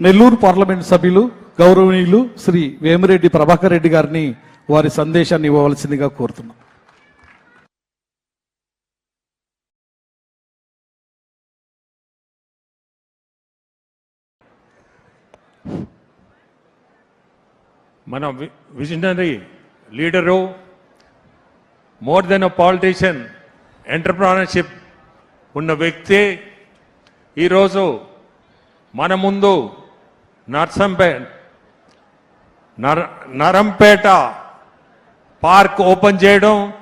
Nellore parliament సభ్యులు గౌరవనీయులు శ్రీ వేమిరెడ్డి ప్రభాకర్ రెడ్డి గారిని వారి సందేశాన్ని ఇవ్వవలసిందిగా కోరుతున్నాం. మన వి- visionary leader more than a politician entrepreneurship ఉన్న వ్యక్తి ఈరోజు మన ముందు నర్సంపే నర నరంపేట పార్క్ ఓపెన్ చేయడం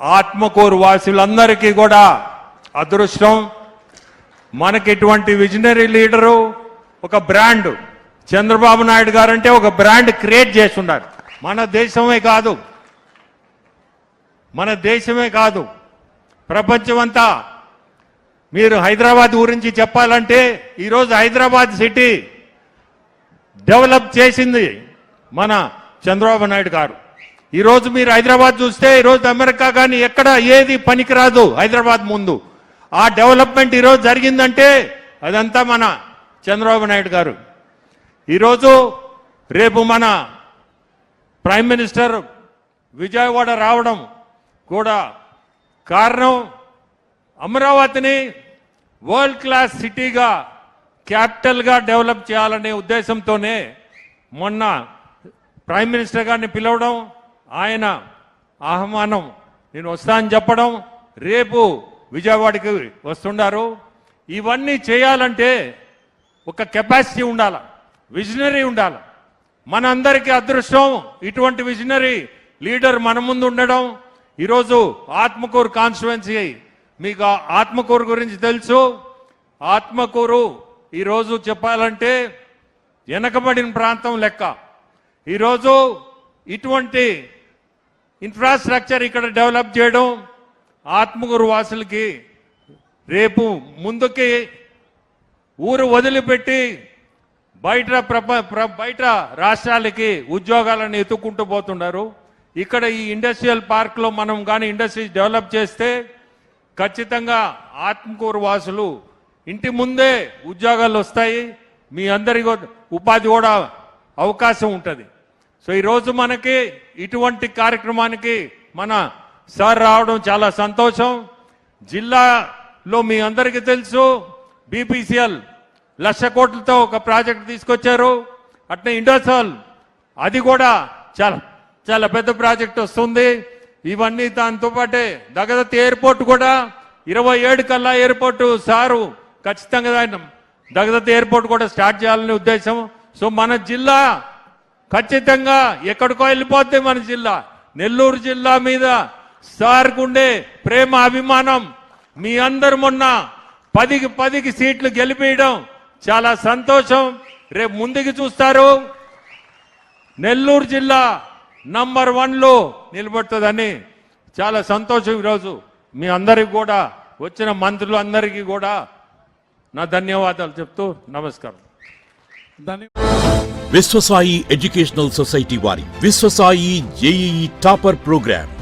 ఆత్మకూరు వాసులందరికీ కూడా అదృష్టం. మనకి ఇటువంటి విజనరీ లీడరు ఒక బ్రాండ్. చంద్రబాబు నాయుడు గారు అంటే ఒక బ్రాండ్ క్రియేట్ చేస్తున్నారు. మన దేశమే కాదు. మన దేశమే కాదు. ప్రపంచమంతా. మీరు హైదరాబాద్ గురించి చెప్పాలంటే ఈరోజు హైదరాబాద్ సిటీ డెవలప్ చేసింది మన చంద్రబాబు నాయుడు గారు. ఈరోజు మీరు హైదరాబాద్ చూస్తే ఈరోజు అమెరికా కానీ ఎక్కడ ఏది పనికిరాదు హైదరాబాద్ ముందు. ఆ డెవలప్మెంట్ ఈరోజు జరిగిందంటే అదంతా మన చంద్రబాబు నాయుడు గారు. ఈరోజు రేపు మన ప్రైమ్ మినిస్టర్ విజయవాడ రావడం కూడా కారణం అమరావతిని వరల్డ్ క్లాస్ సిటీగా క్యాపిటల్గా డెవలప్ చేయాలనే ఉద్దేశంతోనే మొన్న ప్రైమ్ మినిస్టర్ గారిని పిలవడం ఆయన ఆహ్వానం నేను వస్తానని చెప్పడం రేపు విజయవాడకి వస్తుండారు. ఇవన్నీ చేయాలంటే ఒక కెపాసిటీ ఉండాలి విజనరీ ఉండాలి. మనందరికీ అదృష్టం ఇటువంటి విజనరీ లీడర్ మన ముందు ఉండడం. ఈరోజు ఆత్మకూరు కాన్స్టిట్యువెన్సీ మీకు ఆత్మకూరు గురించి తెలుసు. ఆత్మకూరు ఈరోజు చెప్పాలంటే వెనకబడిన ప్రాంతం లెక్క. ఈరోజు ఇటువంటి ఇన్ఫ్రాస్ట్రక్చర్ ఇక్కడ డెవలప్ చేయడం ఆత్మగురు వాసులకి రేపు ముందుకి ఊరు వదిలిపెట్టి బయట ప్రప బయట రాష్ట్రాలకి ఉద్యోగాలను ఎత్తుకుంటూ పోతున్నారు. ఇక్కడ ఈ ఇండస్ట్రియల్ పార్క్లో మనం కానీ ఇండస్ట్రీస్ డెవలప్ చేస్తే ఖచ్చితంగా ఆత్మకూరు వాసులు ఇంటి ముందే ఉద్యోగాలు వస్తాయి మీ అందరి ఉపాధి కూడా అవకాశం ఉంటుంది. సో ఈరోజు మనకి ఇటువంటి కార్యక్రమానికి మన సార్ రావడం చాలా సంతోషం. జిల్లాలో మీ అందరికీ తెలుసు బీపీసీఎల్ లక్ష కోట్లతో ఒక ప్రాజెక్ట్ తీసుకొచ్చారు. అట్నే ఇండస్ట్రియల్ అది కూడా చాలా చాలా పెద్ద ప్రాజెక్ట్ వస్తుంది. ఇవన్నీ దాంతో పాటే దగదత్తి ఎయిర్పోర్ట్ కూడా ఇరవై ఏడు కల్లా ఎయిర్పోర్ట్ సారు ఖచ్చితంగా ఆయన దగదత్తి ఎయిర్పోర్ట్ కూడా స్టార్ట్ చేయాలనే ఉద్దేశం. సో మన జిల్లా ఖచ్చితంగా ఎక్కడికో వెళ్ళిపోద్ది మన జిల్లా. నెల్లూరు జిల్లా మీద సార్కుండే ప్రేమ అభిమానం మీ అందరు మొన్న పదికి పదికి సీట్లు గెలిపేయడం చాలా సంతోషం. రేపు ముందుకు చూస్తారు. నెల్లూరు జిల్లా నంబర్ వన్లో నిలబడుతుందని చాలా సంతోషం ఈరోజు. మీ అందరికి కూడా వచ్చిన మంత్రులు అందరికీ కూడా నా ధన్యవాదాలు చెప్తూ నమస్కారం. విశ్వసాయి ఎడ్యుకేషనల్ సొసైటీ వారి Vishwasai JEE topper program.